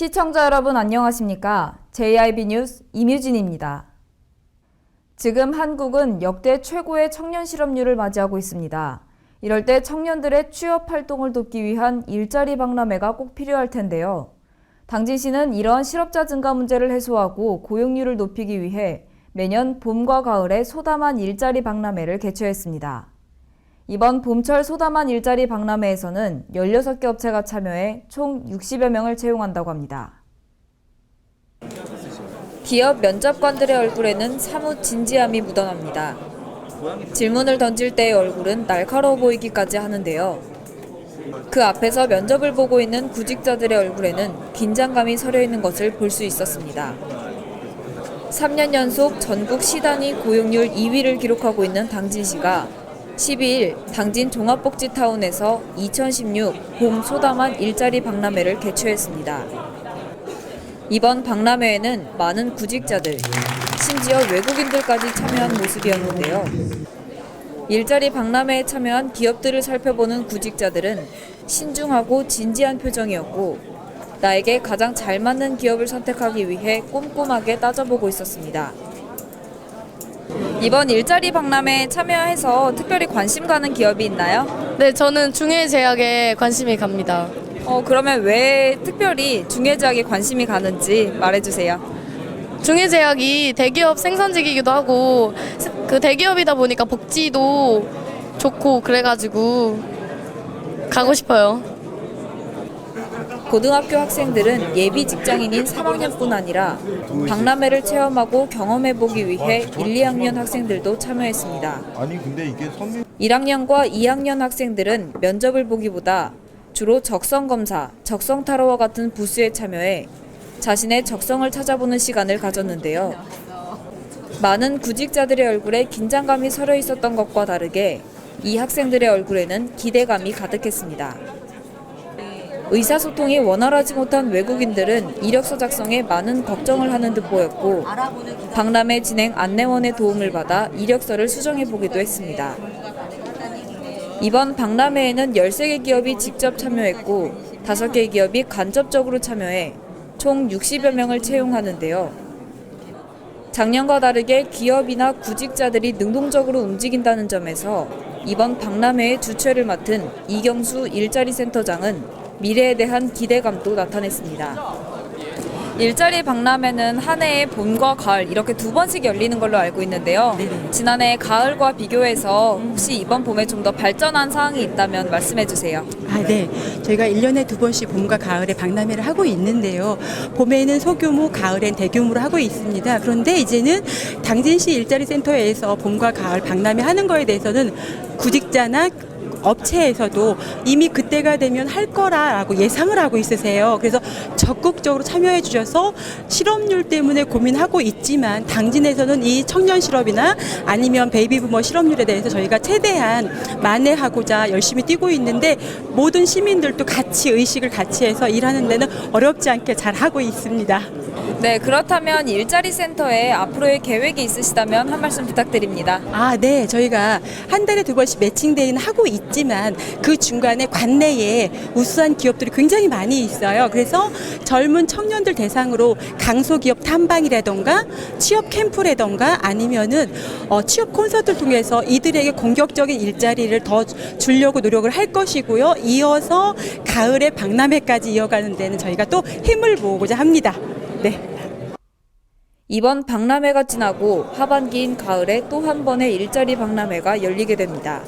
시청자 여러분 안녕하십니까? JIB 뉴스 이뮤진입니다. 지금 한국은 역대 최고의 청년 실업률을 맞이하고 있습니다. 이럴 때 청년들의 취업 활동을 돕기 위한 일자리 박람회가 꼭 필요할 텐데요. 당진시는 이러한 실업자 증가 문제를 해소하고 고용률을 높이기 위해 매년 봄과 가을에 소담한 일자리 박람회를 개최했습니다. 이번 봄철 소담한 일자리 박람회에서는 16개 업체가 참여해 총 60여 명을 채용한다고 합니다. 기업 면접관들의 얼굴에는 사뭇 진지함이 묻어납니다. 질문을 던질 때의 얼굴은 날카로워 보이기까지 하는데요. 그 앞에서 면접을 보고 있는 구직자들의 얼굴에는 긴장감이 서려 있는 것을 볼 수 있었습니다. 3년 연속 전국 시단위 고용률 2위를 기록하고 있는 당진시가 12일 당진 종합복지타운에서 2016 봄 소담한 일자리 박람회를 개최했습니다. 이번 박람회에는 많은 구직자들, 심지어 외국인들까지 참여한 모습이었는데요. 일자리 박람회에 참여한 기업들을 살펴보는 구직자들은 신중하고 진지한 표정이었고, 나에게 가장 잘 맞는 기업을 선택하기 위해 꼼꼼하게 따져보고 있었습니다. 이번 일자리 박람회에 참여해서 특별히 관심 가는 기업이 있나요? 네, 저는 중해제약에 관심이 갑니다. 어, 그러면 왜 특별히 중해제약에 관심이 가는지 말해주세요. 중해제약이 대기업 생산직이기도 하고 스- 그 대기업이다 보니까 복지도 좋고 그래가지고 가고 싶어요. 고등학교 학생들은 예비 직장인인 3학년뿐 아니라 박람회를 체험하고 경험해보기 위해 1, 2학년 학생들도 참여했습니다. 아니 근데 이게 선미 1학년과 2학년 학생들은 면접을 보기보다 주로 적성 검사, 적성 타로와 같은 부스에 참여해 자신의 적성을 찾아보는 시간을 가졌는데요. 많은 구직자들의 얼굴에 긴장감이 서려 있었던 것과 다르게 이 학생들의 얼굴에는 기대감이 가득했습니다. 의사소통이 원활하지 못한 외국인들은 이력서 작성에 많은 걱정을 하는 듯 보였고 박람회 진행 안내원의 도움을 받아 이력서를 수정해 보기도 했습니다. 이번 박람회에는 13개 기업이 직접 참여했고 5개 기업이 간접적으로 참여해 총 60여 명을 채용하는데요. 작년과 다르게 기업이나 구직자들이 능동적으로 움직인다는 점에서 이번 박람회의 주최를 맡은 이경수 일자리 센터장은 미래에 대한 기대감도 나타냈습니다. 일자리 박람회는 한 해에 봄과 가을 이렇게 두 번씩 열리는 걸로 알고 있는데요. 지난해 가을과 비교해서 혹시 이번 봄에 좀 더 발전한 사항이 있다면 말씀해 주세요. 아, 네. 저희가 1년에 두 번씩 봄과 가을에 박람회를 하고 있는데요. 봄에는 소규모, 가을엔 대규모로 하고 있습니다. 그런데 이제는 당진시 일자리 센터에서 봄과 가을 박람회 하는 거에 대해서는 구직자나 업체에서도 이미 그때가 되면 할 거라라고 예상을 하고 있으세요. 그래서 적극적으로 참여해 주셔서 실업률 때문에 고민하고 있지만 당진에서는 이 청년 실업이나 아니면 베이비 부머 실업률에 대해서 저희가 최대한 만회하고자 열심히 뛰고 있는데 모든 시민들도 같이 의식을 같이 해서 일하는 데는 어렵지 않게 잘 하고 있습니다. 네, 그렇다면 일자리 센터에 앞으로의 계획이 있으시다면 한 말씀 부탁드립니다. 아, 네. 저희가 한 달에 두 번씩 매칭데이는 하고 있 지만 그 중간에 관내에 우수한 기업들이 굉장히 많이 있어요. 그래서 젊은 청년들 대상으로 강소기업 탐방이라던가 취업 캠프라던가 아니면은 어, 취업 콘서트를 통해서 이들에게 공격적인 일자리를 더 주려고 노력을 할 것이고요. 이어서 가을에 박람회까지 이어가는 데는 저희가 또 힘을 모으고자 합니다. 네. 이번 박람회가 지나고 하반기인 가을에 또 한 번의 일자리 박람회가 열리게 됩니다.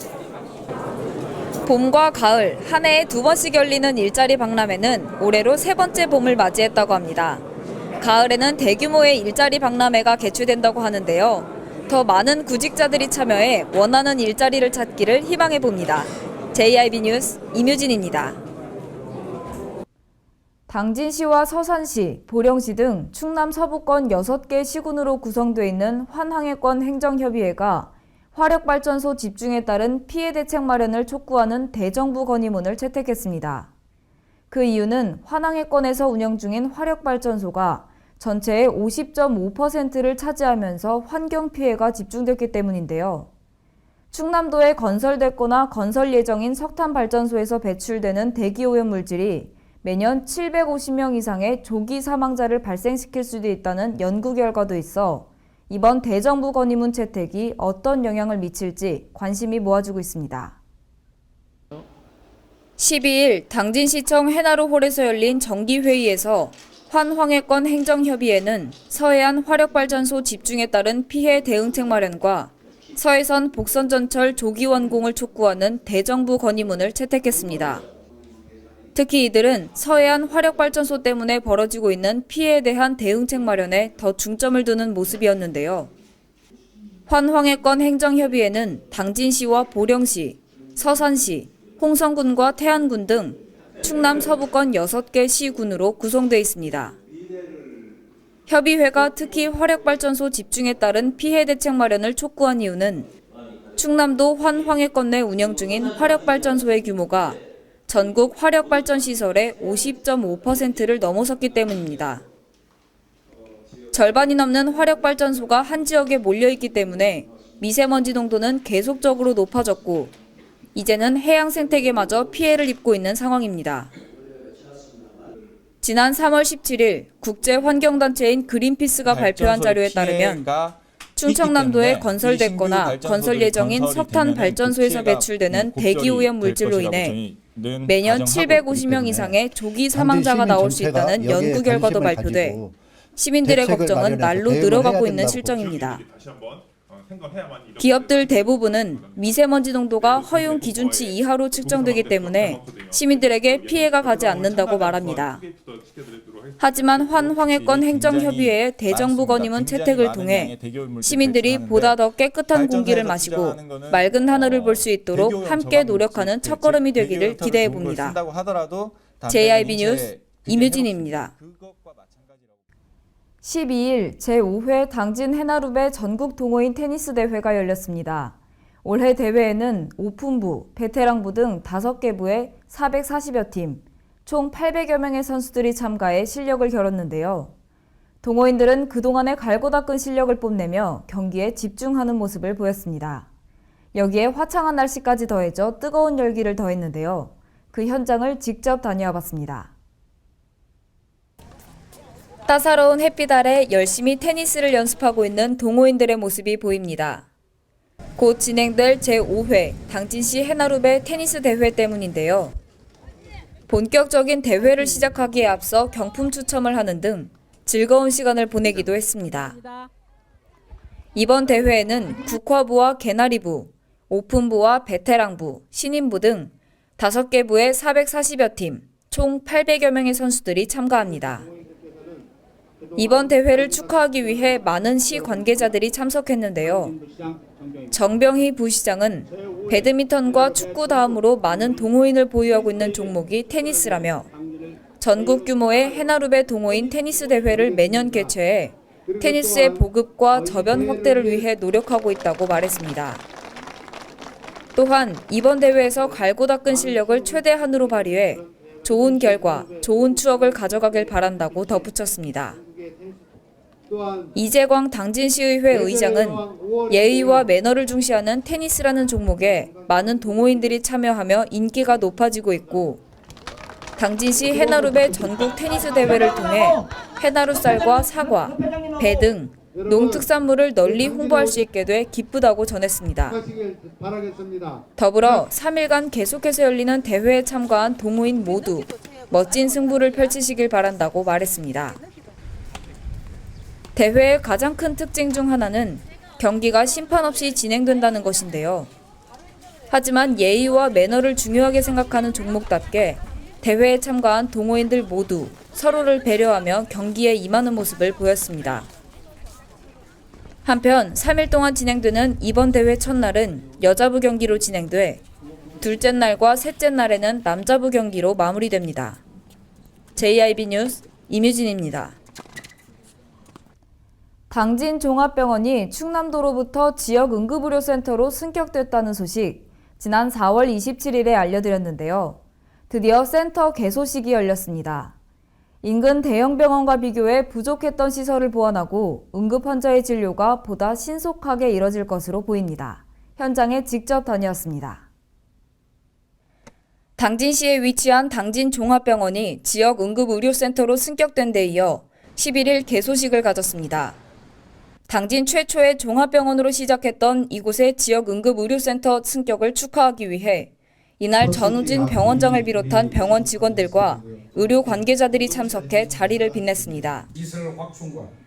봄과 가을 한 해에 두 번씩 열리는 일자리 박람회는 올해로 세 번째 봄을 맞이했다고 합니다. 가을에는 대규모의 일자리 박람회가 개최된다고 하는데요. 더 많은 구직자들이 참여해 원하는 일자리를 찾기를 희망해 봅니다. JIB 뉴스 임유진입니다. 당진시와 서산시, 보령시 등 충남 서부권 6개 시군으로 구성되어 있는 환항해권 행정협의회가 화력발전소 집중에 따른 피해 대책 마련을 촉구하는 대정부 건의문을 채택했습니다. 그 이유는 환항해권에서 운영 중인 화력발전소가 전체의 50.5%를 차지하면서 환경 피해가 집중됐기 때문인데요. 충남도에 건설됐거나 건설 예정인 석탄 발전소에서 배출되는 대기오염 물질이 매년 750명 이상의 조기 사망자를 발생시킬 수도 있다는 연구 결과도 있어 이번 대정부 건의문 채택이 어떤 영향을 미칠지 관심이 모아지고 있습니다. 12일 당진시청 해나루 홀에서 열린 정기회의에서 환황해권 행정협의회는 서해안 화력발전소 집중에 따른 피해 대응책 마련과 서해선 복선전철 조기 완공을 촉구하는 대정부 건의문을 채택했습니다. 특히 이들은 서해안 화력발전소 때문에 벌어지고 있는 피해에 대한 대응책 마련에 더 중점을 두는 모습이었는데요. 환황해권 행정협의회는 당진시와 보령시, 서산시, 홍성군과 태안군 등 충남 서부권 6개 시군으로 구성돼 있습니다. 협의회가 특히 화력발전소 집중에 따른 피해 대책 마련을 촉구한 이유는 충남도 환황해권 내 운영 중인 화력발전소의 규모가 전국 화력발전 시설의 50.5%를 넘어섰기 때문입니다. 절반이 넘는 화력발전소가 한 지역에 몰려있기 때문에 미세먼지 농도는 계속적으로 높아졌고 이제는 해양 생태계마저 피해를 입고 있는 상황입니다. 지난 3월 17일 국제환경단체인 그린피스가 발표한 자료에 따르면 충청남도에 건설됐거나 건설 예정인 석탄 발전소에서 배출되는 대기오염 물질로 인해 매년 750명 이상의 조기 사망자가 나올 수 있다는 연구 결과도 발표돼 시민들의 걱정은 날로 늘어가고 있는 실정입니다. 기업들 대부분은 미세먼지 농도가 허용 기준치 이하로 측정되기 때문에 시민들에게 피해가 가지 않는다고 말합니다. 하지만 환황해권 행정협의회의 대정부 건의문 채택을 통해 시민들이 보다 더 깨끗한 공기를 마시고 맑은 하늘을 볼 수 있도록 함께 노력하는 첫걸음이 되기를 기대해 봅니다. JIB 뉴스 임유진입니다. 12일 제5회 당진 해나루배 전국 동호인 테니스 대회가 열렸습니다. 올해 대회에는 오픈부, 베테랑부 등 5개 부의 440여 팀, 총 800여 명의 선수들이 참가해 실력을 겨뤘는데요. 동호인들은 그동안의 갈고 닦은 실력을 뽐내며 경기에 집중하는 모습을 보였습니다. 여기에 화창한 날씨까지 더해져 뜨거운 열기를 더했는데요. 그 현장을 직접 다녀와 봤습니다. 따사로운 햇빛 아래 열심히 테니스를 연습하고 있는 동호인들의 모습이 보입니다. 곧 진행될 제5회 당진시 해나루배 테니스 대회 때문인데요. 본격적인 대회를 시작하기에 앞서 경품 추첨을 하는 등 즐거운 시간을 보내기도 했습니다. 이번 대회에는 국화부와 개나리부, 오픈부와 베테랑부, 신인부 등 5개 부의 440여 팀, 총 800여 명의 선수들이 참가합니다. 이번 대회를 축하하기 위해 많은 시 관계자들이 참석했는데요. 정병희 부시장은 배드민턴과 축구 다음으로 많은 동호인을 보유하고 있는 종목이 테니스라며 전국 규모의 해나루배 동호인 테니스 대회를 매년 개최해 테니스의 보급과 저변 확대를 위해 노력하고 있다고 말했습니다. 또한 이번 대회에서 갈고 닦은 실력을 최대한으로 발휘해 좋은 결과, 좋은 추억을 가져가길 바란다고 덧붙였습니다. 이재광 당진시의회 의장은 예의와 매너를 중시하는 테니스라는 종목에 많은 동호인들이 참여하며 인기가 높아지고 있고 당진시 해나루배 전국 테니스 대회를 통해 해나루 쌀과 사과, 배 등 농특산물을 널리 홍보할 수 있게 돼 기쁘다고 전했습니다. 더불어 3일간 계속해서 열리는 대회에 참가한 동호인 모두 멋진 승부를 펼치시길 바란다고 말했습니다. 대회의 가장 큰 특징 중 하나는 경기가 심판 없이 진행된다는 것인데요. 하지만 예의와 매너를 중요하게 생각하는 종목답게 대회에 참가한 동호인들 모두 서로를 배려하며 경기에 임하는 모습을 보였습니다. 한편 3일 동안 진행되는 이번 대회 첫날은 여자부 경기로 진행돼 둘째 날과 셋째 날에는 남자부 경기로 마무리됩니다. JIB 뉴스 임유진입니다. 당진 종합병원이 충남도로부터 지역 응급의료센터로 승격됐다는 소식 지난 4월 27일에 알려드렸는데요. 드디어 센터 개소식이 열렸습니다. 인근 대형 병원과 비교해 부족했던 시설을 보완하고 응급 환자의 진료가 보다 신속하게 이뤄질 것으로 보입니다. 현장에 직접 다녀왔습니다. 당진시에 위치한 당진 종합병원이 지역 응급의료센터로 승격된 데 이어 11일 개소식을 가졌습니다. 당진 최초의 종합병원으로 시작했던 이곳의 지역 응급의료센터 승격을 축하하기 위해 이날 전우진 병원장을 비롯한 병원 직원들과 의료 관계자들이 참석해 자리를 빛냈습니다.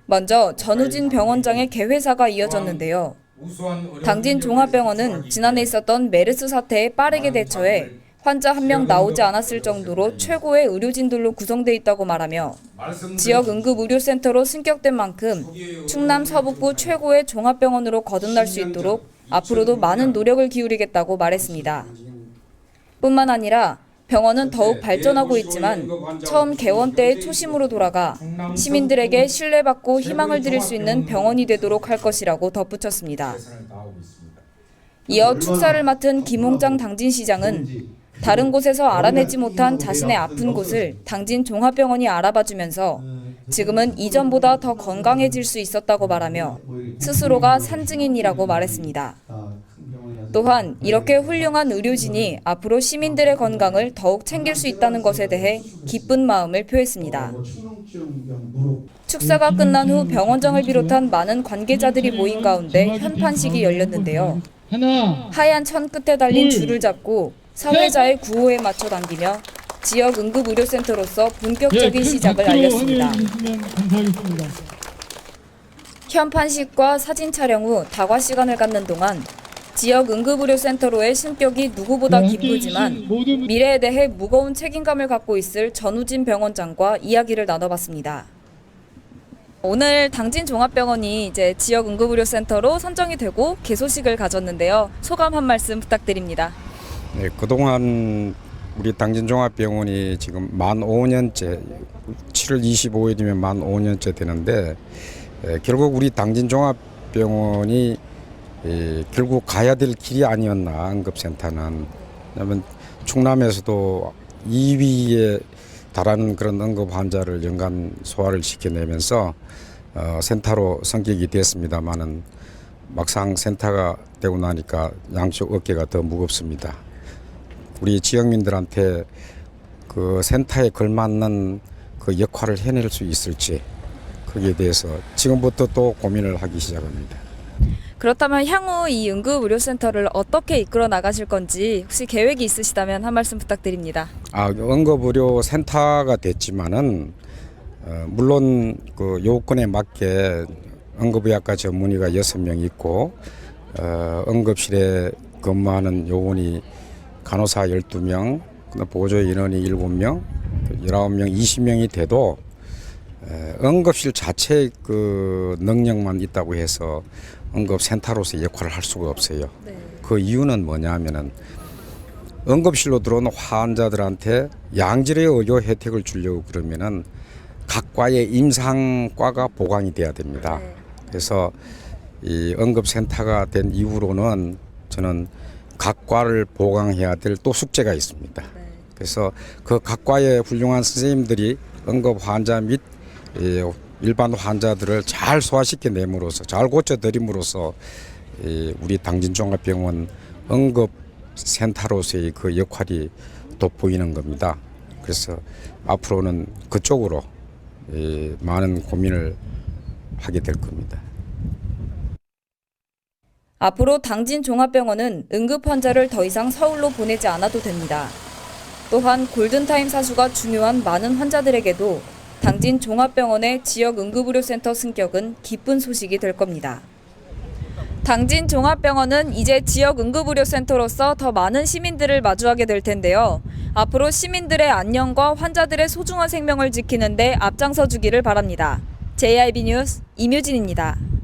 먼저 전우진 병원장의 개회사가 이어졌는데요. 당진 종합병원은 지난해 있었던 메르스 사태에 빠르게 대처해 환자 한 명 나오지 않았을 정도로 최고의 의료진들로 구성돼 있다고 말하며 지역 응급의료센터로 승격된 만큼 충남 서북부 최고의 종합병원으로 거듭날 수 있도록 앞으로도 많은 노력을 기울이겠다고 말했습니다. 뿐만 아니라 병원은 더욱 발전하고 있지만 처음 개원 때의 초심으로 돌아가 시민들에게 신뢰받고 희망을 드릴 수 있는 병원이 되도록 할 것이라고 덧붙였습니다. 이어 축사를 맡은 김홍장 당진시장은 다른 곳에서 알아내지 못한 자신의 아픈 곳을 당진 종합병원이 알아봐주면서 지금은 이전보다 더 건강해질 수 있었다고 말하며 스스로가 산증인이라고 말했습니다. 또한 이렇게 훌륭한 의료진이 앞으로 시민들의 건강을 더욱 챙길 수 있다는 것에 대해 기쁜 마음을 표했습니다. 축사가 끝난 후 병원장을 비롯한 많은 관계자들이 모인 가운데 현판식이 열렸는데요. 하얀 천 끝에 달린 줄을 잡고 사회자의 구호에 맞춰 당기며 지역 응급의료센터로서 본격적인 시작을 알렸습니다. 해주시면 감사하겠습니다. 현판식과 사진 촬영 후 다과 시간을 갖는 동안 지역 응급의료센터로의 신격이 누구보다 네, 기쁘지만 미래에 대해 무거운 책임감을 갖고 있을 전우진 병원장과 이야기를 나눠봤습니다. 오늘 당진 종합병원이 이제 지역 응급의료센터로 선정이 되고 개소식을 가졌는데요. 소감 한 말씀 부탁드립니다. 네, 그동안 우리 당진종합병원이 지금 만 5년째 7월 25일이면 만 5년째 되는데 에, 결국 우리 당진종합병원이 에, 결국 가야 될 길이 아니었나 응급센터는 왜냐하면 충남에서도 2위에 달하는 그런 응급 환자를 연간 소화를 시켜내면서 어, 센터로 성격이 됐습니다만은 막상 센터가 되고 나니까 양쪽 어깨가 더 무겁습니다. 우리 지역민들한테 그 센터에 걸맞는 그 역할을 해낼 수 있을지 거기에 대해서 지금부터 또 고민을 하기 시작합니다. 그렇다면 향후 이 응급의료센터를 어떻게 이끌어 나가실 건지 혹시 계획이 있으시다면 한 말씀 부탁드립니다. 아, 응급의료 센터가 됐지만은 어, 물론 그 요건에 맞게 응급의학과 전문의가 여섯 명 있고 어, 응급실에 근무하는 요원이 간호사 12명, 보조 인원이 7명, 19명, 20명이 돼도 에, 응급실 자체의 그 능력만 있다고 해서 응급센터로서 역할을 할 수가 없어요. 그 이유는 뭐냐면은 응급실로 들어오는 환자들한테 양질의 의료 혜택을 주려고 그러면은 각과의 임상과가 보강이 돼야 됩니다. 그래서 이 응급센터가 된 이후로는 저는 각 과를 보강해야 될 또 숙제가 있습니다. 그래서 그 각 과의 훌륭한 선생님들이 응급 환자 및이 일반 환자들을 잘 소화시켜 내므로써 잘 고쳐 드림으로써 이 우리 당진종합병원 응급 센터로서의 그 역할이 돋보이는 겁니다. 그래서 앞으로는 그쪽으로 이 많은 고민을 하게 될 겁니다. 앞으로 당진 종합병원은 응급 환자를 더 이상 서울로 보내지 않아도 됩니다. 또한 골든타임 사수가 중요한 많은 환자들에게도 당진 종합병원의 지역 응급의료센터 승격은 기쁜 소식이 될 겁니다. 당진 종합병원은 이제 지역 응급의료센터로서 더 많은 시민들을 마주하게 될 텐데요. 앞으로 시민들의 안녕과 환자들의 소중한 생명을 지키는데 앞장서 주기를 바랍니다. JIB 뉴스 임유진입니다.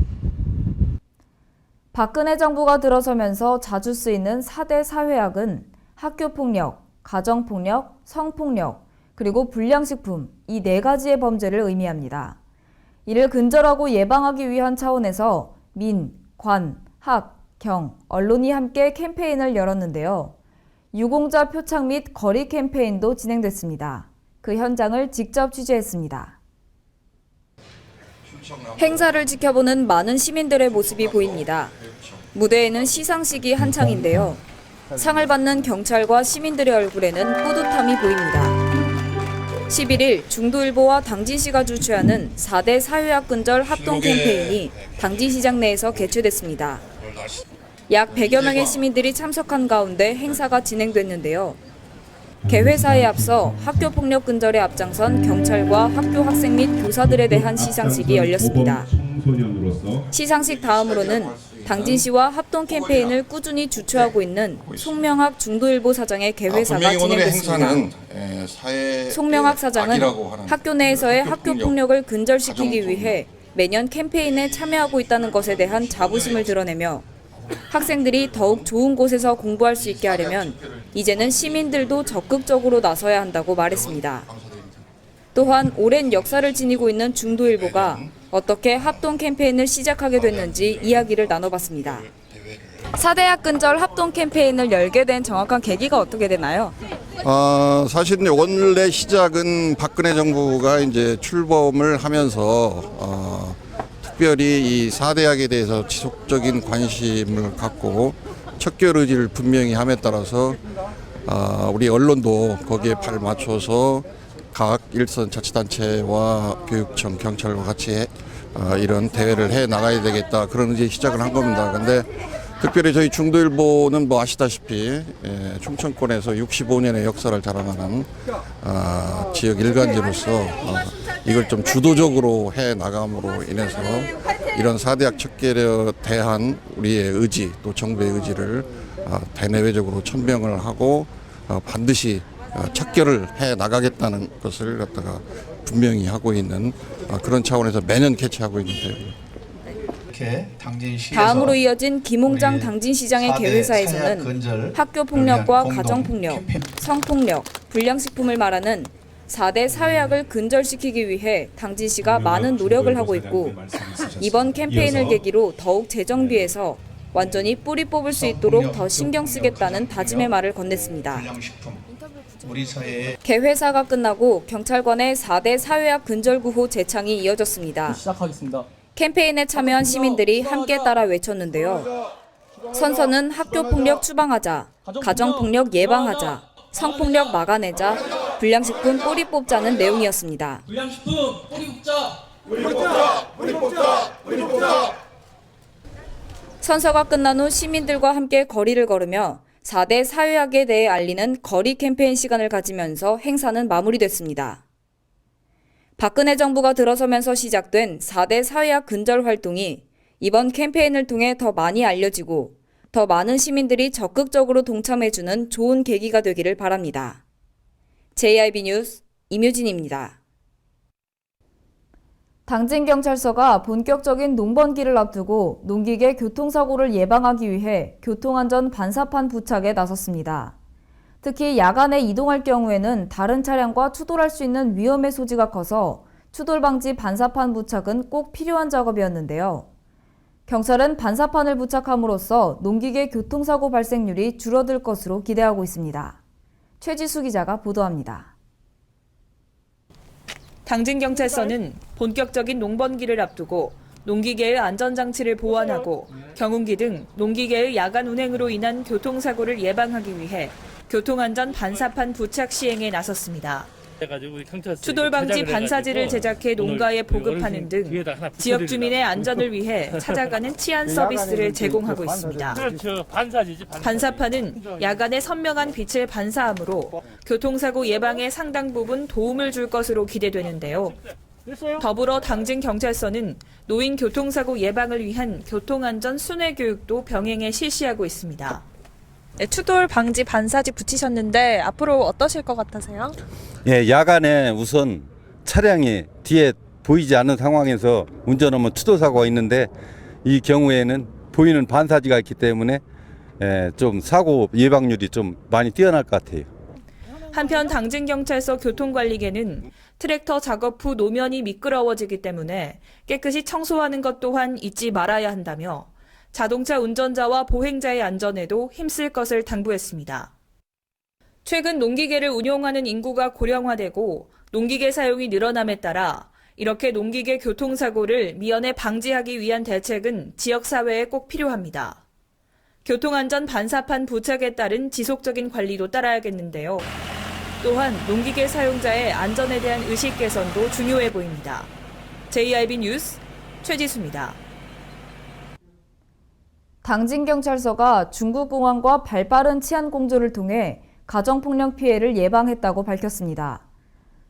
박근혜 정부가 들어서면서 자주 쓰이는 4대 사회학은 학교폭력, 가정폭력, 성폭력, 그리고 불량식품 이 네 가지의 범죄를 의미합니다. 이를 근절하고 예방하기 위한 차원에서 민, 관, 학, 경, 언론이 함께 캠페인을 열었는데요. 유공자 표창 및 거리 캠페인도 진행됐습니다. 그 현장을 직접 취재했습니다. 행사를 지켜보는 많은 시민들의 모습이 보입니다. 무대에는 시상식이 한창인데요. 상을 받는 경찰과 시민들의 얼굴에는 뿌듯함이 보입니다. 11일 중도일보와 당진시가 주최하는 4대 사회학 근절 합동 캠페인이 당진시장 내에서 개최됐습니다. 약 100여 명의 시민들이 참석한 가운데 행사가 진행됐는데요. 개회사에 앞서 학교 폭력 근절에 앞장선 경찰과 학교 학생 및 교사들에 대한 시상식이 열렸습니다. 시상식 다음으로는 당진시와 합동 캠페인을 꾸준히 주최하고 있는 송명학 중도일보 사장의 개회사가 아, 진행됐습니다. 사회 송명학 사장은 학교 내에서의 학교 학교 폭력, 폭력을 근절시키기 위해 매년 캠페인에 참여하고 있다는 것에 대한 자부심을 드러내며 학생들이 더욱 좋은 곳에서 공부할 수 있게 하려면 이제는 시민들도 적극적으로 나서야 한다고 말했습니다. 또한 오랜 역사를 지니고 있는 중도일보가 어떻게 합동 캠페인을 시작하게 됐는지 이야기를 나눠봤습니다. 4대학 근절 합동 캠페인을 열게 된 정확한 계기가 어떻게 되나요? 어, 사실 원래 시작은 박근혜 정부가 이제 출범을 하면서 어, 특별히 이 사대학에 대해서 지속적인 관심을 갖고 척결 의지를 분명히 함에 따라서 어, 우리 언론도 거기에 발 맞춰서 각 일선 자치단체와 교육청, 경찰과 같이 해- 어, 이런 대회를 해 나가야 되겠다 그런 이제 시작을 한 겁니다. 근데 특별히 저희 중도일보는 뭐 아시다시피 예, 충청권에서 65년의 역사를 자랑하는 아, 지역 일간지로서 어, 이걸 좀 주도적으로 해 나감으로 인해서 이런 사대학 척결에 대한 우리의 의지 또 정부의 의지를 아, 대내외적으로 천명을 하고 어, 반드시 어, 척결을 해 나가겠다는 것을 갖다가 분명히 하고 있는 아, 그런 차원에서 매년 개최하고 있는 대회입니다. 이렇게 당진시에서 다음으로 이어진 김홍장 당진시장의 개회사에서는 근절을 학교 폭력과 위한 가정 공동 폭력, 캠페인. 성폭력, 불량식품을 말하는 4대 사회학을 근절시키기 위해 당진시가 많은 노력을 하고 있고 이번 캠페인을 계기로 더욱 재정비해서 완전히 뿌리 뽑을 수 있도록 더 신경 쓰겠다는 다짐의 말을 건넸습니다. 개회사가 끝나고 경찰관의 4대 사회학 근절 구호 재창이 이어졌습니다. 시작하겠습니다. 캠페인에 참여한 시민들이 함께 따라 외쳤는데요. 선서는 학교 폭력 추방하자, 가정 폭력 예방하자, 성폭력 막아내자, 불량식품 뿌리 뽑자는 내용이었습니다. 불량식품 뿌리 뽑자. 선서가 끝난 후 시민들과 함께 거리를 걸으며 4대 사회학에 대해 알리는 거리 캠페인 시간을 가지면서 행사는 마무리됐습니다. 박근혜 정부가 들어서면서 시작된 4대 사회학 근절 활동이 이번 캠페인을 통해 더 많이 알려지고 더 많은 시민들이 적극적으로 동참해주는 좋은 계기가 되기를 바랍니다. JIB 뉴스 임유진입니다. 당진경찰서가 본격적인 농번기를 앞두고 농기계 교통사고를 예방하기 위해 교통안전 반사판 부착에 나섰습니다. 특히 야간에 이동할 경우에는 다른 차량과 추돌할 수 있는 위험의 소지가 커서 추돌 방지 반사판 부착은 꼭 필요한 작업이었는데요. 경찰은 반사판을 부착함으로써 농기계 교통사고 발생률이 줄어들 것으로 기대하고 있습니다. 최지수 기자가 보도합니다. 당진경찰서는 본격적인 농번기를 앞두고 농기계의 안전장치를 보완하고 경운기 등 농기계의 야간 운행으로 인한 교통사고를 예방하기 위해 교통안전 반사판 부착 시행에 나섰습니다. 추돌 방지 반사지를 제작해 농가에 보급하는 등 지역 주민의 안전을 위해 찾아가는 치안 서비스를 제공하고 있습니다. 그렇죠. 반사지지. 반사. 반사판은 야간에 선명한 빛을 반사하므로 교통사고 예방에 상당 부분 도움을 줄 것으로 기대되는데요. 더불어 당진 경찰서는 노인 교통사고 예방을 위한 교통안전 순회 교육도 병행해 실시하고 있습니다. 네, 추돌 방지 반사지 붙이셨는데 앞으로 어떠실 것 같으세요? 예, 야간에 우선 차량이 뒤에 보이지 않는 상황에서 운전하면 추돌 사고가 있는데 이 경우에는 보이는 반사지가 있기 때문에 예, 좀 사고 예방률이 좀 많이 뛰어날 것 같아요. 한편 당진경찰서 교통관리계는 트랙터 작업 후 노면이 미끄러워지기 때문에 깨끗이 청소하는 것 또한 잊지 말아야 한다며 자동차 운전자와 보행자의 안전에도 힘쓸 것을 당부했습니다. 최근 농기계를 운용하는 인구가 고령화되고 농기계 사용이 늘어남에 따라 이렇게 농기계 교통사고를 미연에 방지하기 위한 대책은 지역사회에 꼭 필요합니다. 교통안전 반사판 부착에 따른 지속적인 관리도 따라야겠는데요. 또한 농기계 사용자의 안전에 대한 의식 개선도 중요해 보입니다. JIB 뉴스 최지수입니다. 당진경찰서가 중국공항과 발빠른 치안 공조를 통해 가정폭력 피해를 예방했다고 밝혔습니다.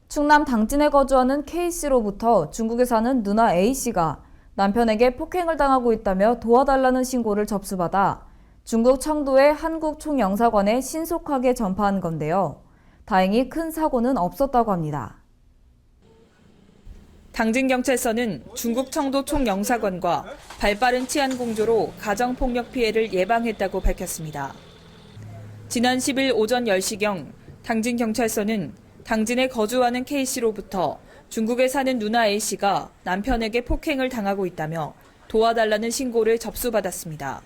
충남 당진에 거주하는 K씨로부터 중국에 사는 누나 A씨가 남편에게 폭행을 당하고 있다며 도와달라는 신고를 접수받아 중국 청도의 한국 총영사관에 신속하게 전파한 건데요. 다행히 큰 사고는 없었다고 합니다. 당진경찰서는 중국 청도 총영사관과 발빠른 치안 공조로 가정폭력 피해를 예방했다고 밝혔습니다. 지난 10일 오전 10시경 당진경찰서는 당진에 거주하는 K씨로부터 중국에 사는 누나 A씨가 남편에게 폭행을 당하고 있다며 도와달라는 신고를 접수받았습니다.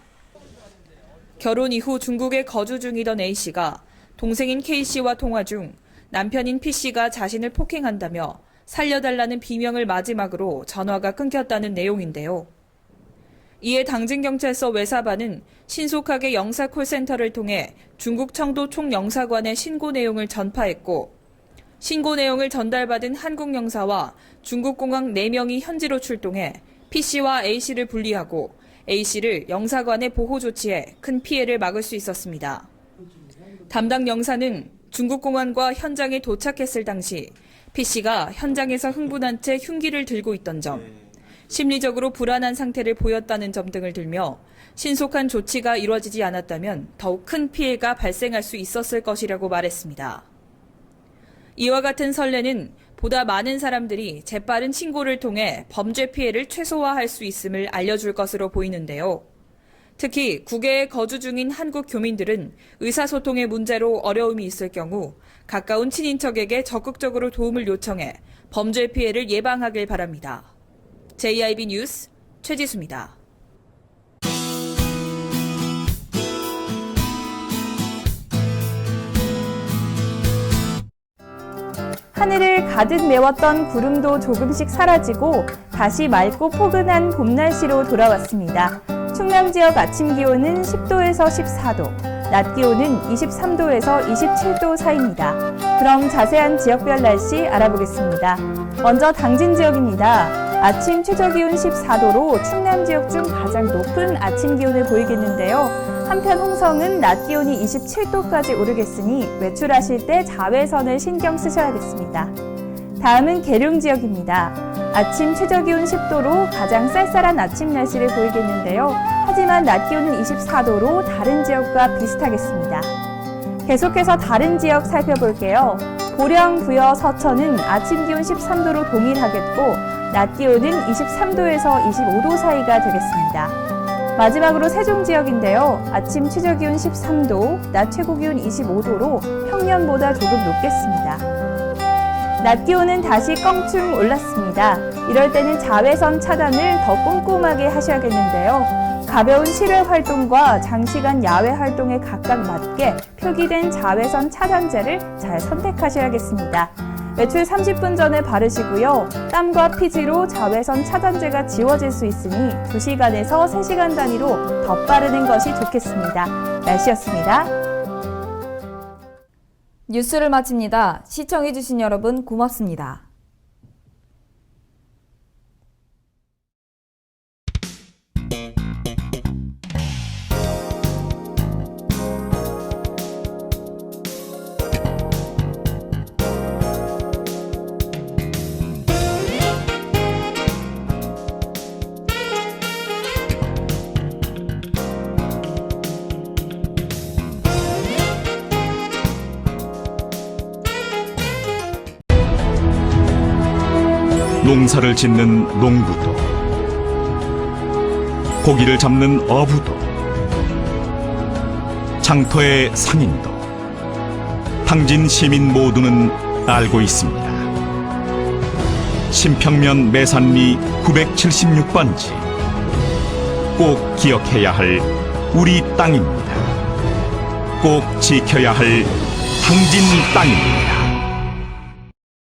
결혼 이후 중국에 거주 중이던 A씨가 동생인 K씨와 통화 중 남편인 P씨가 자신을 폭행한다며 살려달라는 비명을 마지막으로 전화가 끊겼다는 내용인데요. 이에 당진경찰서 외사반은 신속하게 영사 콜센터를 통해 중국 청도 총영사관에 신고 내용을 전파했고 신고 내용을 전달받은 한국 영사와 중국 공항 4명이 현지로 출동해 P씨와 A씨를 분리하고 A씨를 영사관에 보호 조치해 큰 피해를 막을 수 있었습니다. 담당 영사는 중국 공안과 현장에 도착했을 당시 P씨가 현장에서 흥분한 채 흉기를 들고 있던 점, 심리적으로 불안한 상태를 보였다는 점 등을 들며 신속한 조치가 이루어지지 않았다면 더욱 큰 피해가 발생할 수 있었을 것이라고 말했습니다. 이와 같은 선례는 보다 많은 사람들이 재빠른 신고를 통해 범죄 피해를 최소화할 수 있음을 알려줄 것으로 보이는데요. 특히 국외에 거주 중인 한국 교민들은 의사소통의 문제로 어려움이 있을 경우 가까운 친인척에게 적극적으로 도움을 요청해 범죄 피해를 예방하길 바랍니다. JIB 뉴스 최지수입니다. 하늘을 가득 메웠던 구름도 조금씩 사라지고 다시 맑고 포근한 봄 날씨로 돌아왔습니다. 충남 지역 아침 기온은 10도에서 14도, 낮 기온은 23도에서 27도 사이입니다. 그럼 자세한 지역별 날씨 알아보겠습니다. 먼저 당진 지역입니다. 아침 최저 기온 14도로 충남 지역 중 가장 높은 아침 기온을 보이겠는데요. 한편 홍성은 낮 기온이 27도까지 오르겠으니 외출하실 때 자외선을 신경 쓰셔야겠습니다. 다음은 계룡 지역입니다. 아침 최저 기온 10도로 가장 쌀쌀한 아침 날씨를 보이겠는데요. 하지만 낮 기온은 24도로 다른 지역과 비슷하겠습니다. 계속해서 다른 지역 살펴볼게요. 보령, 부여, 서천은 아침 기온 13도로 동일하겠고 낮 기온은 23도에서 25도 사이가 되겠습니다. 마지막으로 세종 지역인데요. 아침 최저 기온 13도, 낮 최고 기온 25도로 평년보다 조금 높겠습니다. 낮 기온은 다시 껑충 올랐습니다. 이럴 때는 자외선 차단을 더 꼼꼼하게 하셔야겠는데요. 가벼운 실외 활동과 장시간 야외 활동에 각각 맞게 표기된 자외선 차단제를 잘 선택하셔야겠습니다. 외출 30분 전에 바르시고요. 땀과 피지로 자외선 차단제가 지워질 수 있으니 2시간에서 3시간 단위로 덧바르는 것이 좋겠습니다. 날씨였습니다. 뉴스를 마칩니다. 시청해주신 여러분 고맙습니다. 농사를 짓는 농부도 고기를 잡는 어부도 장터의 상인도 당진 시민 모두는 알고 있습니다. 신평면 매산리 976번지 꼭 기억해야 할 우리 땅입니다. 꼭 지켜야 할 당진 땅입니다.